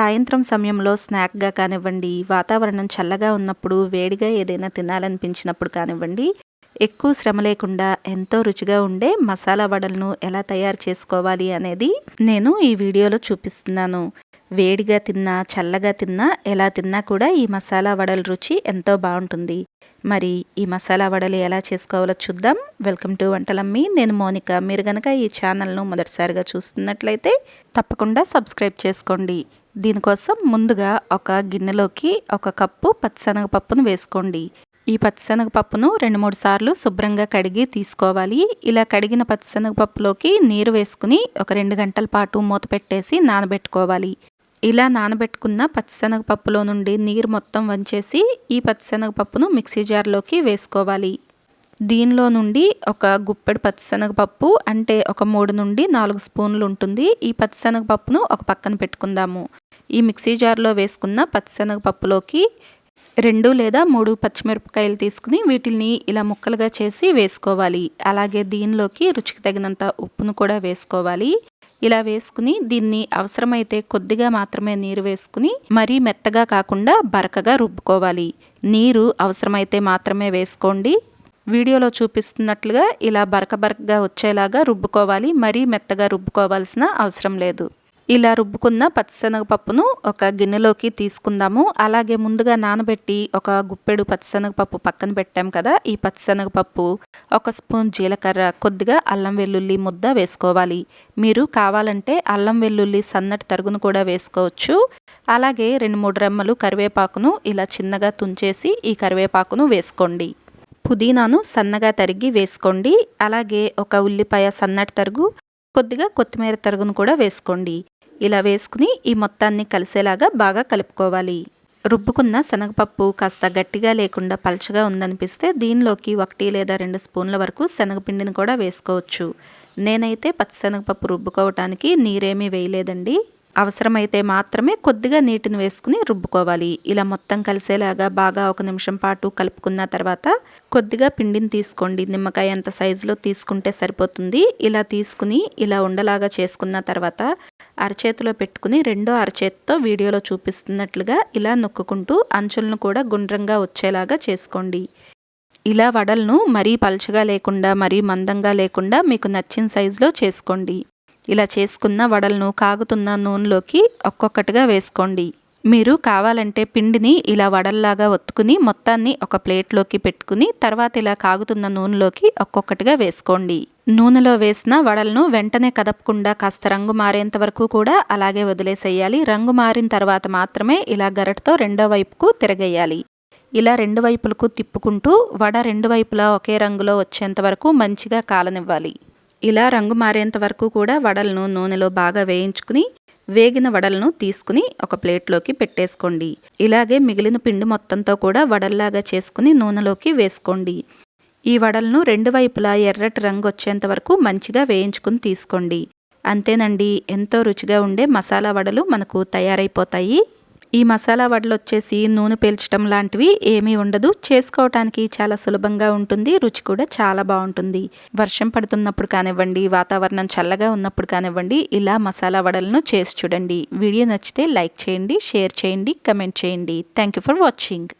సాయంత్రం సమయంలో స్నాక్గా కానివ్వండి వాతావరణం చల్లగా ఉన్నప్పుడు వేడిగా ఏదైనా తినాలనిపించినప్పుడు కానివ్వండి ఎక్కువ శ్రమ లేకుండా ఎంతో రుచిగా ఉండే మసాలా వడలను ఎలా తయారు చేసుకోవాలి అనేది నేను ఈ వీడియోలో చూపిస్తున్నాను. వేడిగా తిన్నా చల్లగా తిన్నా ఎలా తిన్నా కూడా ఈ మసాలా వడల రుచి ఎంతో బాగుంటుంది. మరి ఈ మసాలా వడలు ఎలా చేసుకోవాలో చూద్దాం. Welcome to Vantalammi. నేను మోనిక. మీరు కనుక ఈ ఛానల్ను మొదటిసారిగా చూస్తున్నట్లయితే తప్పకుండా సబ్స్క్రైబ్ చేసుకోండి. దీనికోసం ముందుగా ఒక గిన్నెలోకి ఒక కప్పు పచ్చిశనగపప్పును వేసుకోండి. ఈ పచ్చిశనగపప్పును రెండు మూడు సార్లు శుభ్రంగా కడిగి తీసుకోవాలి. ఇలా కడిగిన పచ్చిశనగపప్పులోకి నీరు వేసుకుని ఒక రెండు గంటల పాటు మూత పెట్టేసి నానబెట్టుకోవాలి. ఇలా నానబెట్టుకున్న పచ్చిశనగపప్పులో నుండి నీరు మొత్తం వంచేసి ఈ పచ్చిశనగపప్పును మిక్సీ జార్లోకి వేసుకోవాలి. దీనిలో నుండి ఒక గుప్పెడు పచ్చిశనగపప్పు అంటే ఒక మూడు నుండి నాలుగు స్పూన్లు ఉంటుంది. ఈ పచ్చిశనగపప్పును ఒక పక్కన పెట్టుకుందాము. ఈ మిక్సీ జార్లో వేసుకున్న పచ్చిశనగపప్పులోకి రెండు లేదా మూడు పచ్చిమిరపకాయలు తీసుకుని వీటిని ఇలా ముక్కలుగా చేసి వేసుకోవాలి. అలాగే దీనిలోకి రుచికి తగినంత ఉప్పును కూడా వేసుకోవాలి. ఇలా వేసుకుని దీన్ని అవసరమైతే కొద్దిగా మాత్రమే నీరు వేసుకుని మరీ మెత్తగా కాకుండా బరకగా రుబ్బుకోవాలి. నీరు అవసరమైతే మాత్రమే వేసుకోండి. వీడియోలో చూపిస్తున్నట్లుగా ఇలా బరక బరకగా వచ్చేలాగా రుబ్బుకోవాలి. మరీ మెత్తగా రుబ్బుకోవాల్సిన అవసరం లేదు. ఇలా రుబ్బుకున్న పచ్చిశనగపప్పును ఒక గిన్నెలోకి తీసుకుందాము. అలాగే ముందుగా నానబెట్టి ఒక గుప్పెడు పచ్చిశనగపప్పు పక్కన పెట్టాం కదా. ఈ పచ్చిశనగపప్పు ఒక స్పూన్ జీలకర్ర కొద్దిగా అల్లం వెల్లుల్లి ముద్ద వేసుకోవాలి. మీరు కావాలంటే అల్లం వెల్లుల్లి సన్నటి తరుగును కూడా వేసుకోవచ్చు. అలాగే రెండు మూడు రెమ్మలు కరివేపాకును ఇలా చిన్నగా తుంచేసి ఈ కరివేపాకును వేసుకోండి. పుదీనాను సన్నగా తరిగి వేసుకోండి. అలాగే ఒక ఉల్లిపాయ సన్నటి తరుగు కొద్దిగా కొత్తిమీర తరుగును కూడా వేసుకోండి. ఇలా వేసుకుని ఈ మొత్తాన్ని కలిసేలాగా బాగా కలుపుకోవాలి. రుబ్బుకున్న శనగపప్పు కాస్త గట్టిగా లేకుండా పలచగా ఉందనిపిస్తే దీనిలోకి ఒకటి లేదా రెండు స్పూన్ల వరకు శనగపిండిని కూడా వేసుకోవచ్చు. నేనైతే పచ్చిశనగపప్పు రుబ్బుకోవటానికి నీరేమీ వేయలేదండి. అవసరమైతే మాత్రమే కొద్దిగా నీటిని వేసుకుని రుబ్బుకోవాలి. ఇలా మొత్తం కలిసేలాగా బాగా ఒక నిమిషం పాటు కలుపుకున్న తర్వాత కొద్దిగా పిండిని తీసుకోండి. నిమ్మకాయ ఎంత సైజులో తీసుకుంటే సరిపోతుంది. ఇలా తీసుకుని ఇలా ఉండలాగా చేసుకున్న తర్వాత అరచేతిలో పెట్టుకుని రెండో అరచేతితో వీడియోలో చూపిస్తున్నట్లుగా ఇలా నొక్కుకుంటూ అంచులను కూడా గుండ్రంగా వచ్చేలాగా చేసుకోండి. ఇలా వడలను మరీ పలచగా లేకుండా మరీ మందంగా లేకుండా మీకు నచ్చిన సైజులో చేసుకోండి. ఇలా చేసుకున్న వడలను కాగుతున్న నూనెలోకి ఒక్కొక్కటిగా వేసుకోండి. మీరు కావాలంటే పిండిని ఇలా వడల్లాగా ఒత్తుకుని మొత్తాన్ని ఒక ప్లేట్లోకి పెట్టుకుని తర్వాత ఇలా కాగుతున్న నూనెలోకి ఒక్కొక్కటిగా వేసుకోండి. నూనెలో వేసిన వడలను వెంటనే కదపకుండా కాస్త రంగు మారేంత వరకు కూడా అలాగే వదిలేసేయాలి. రంగు మారిన తర్వాత మాత్రమే ఇలా గరటతో రెండో వైపుకు తిరగేయాలి. ఇలా రెండు వైపులకు తిప్పుకుంటూ వడ రెండు వైపులా ఒకే రంగులో వచ్చేంత వరకు మంచిగా కాలనివ్వాలి. ఇలా రంగు మారేంత వరకు కూడా వడలను నూనెలో బాగా వేయించుకుని వేగిన వడలను తీసుకుని ఒక ప్లేట్లోకి పెట్టేసుకోండి. ఇలాగే మిగిలిన పిండి మొత్తంతో కూడా వడల్లాగా చేసుకుని నూనెలోకి వేసుకోండి. ఈ వడలను రెండు వైపులా ఎర్రటి రంగు వచ్చేంత వరకు మంచిగా వేయించుకుని తీసుకోండి. అంతేనండి ఎంతో రుచిగా ఉండే మసాలా వడలు మనకు తయారైపోతాయి. ఈ మసాలా వడలు వచ్చేసి నూనె పీల్చడం లాంటివి ఏమీ ఉండదు. చేసుకోవటానికి చాలా సులభంగా ఉంటుంది. రుచి కూడా చాలా బాగుంటుంది. వర్షం పడుతున్నప్పుడు కానివ్వండి వాతావరణం చల్లగా ఉన్నప్పుడు కానివ్వండి ఇలా మసాలా వడలను చేసి చూడండి. వీడియో నచ్చితే లైక్ చేయండి షేర్ చేయండి కమెంట్ చేయండి. Thank you for watching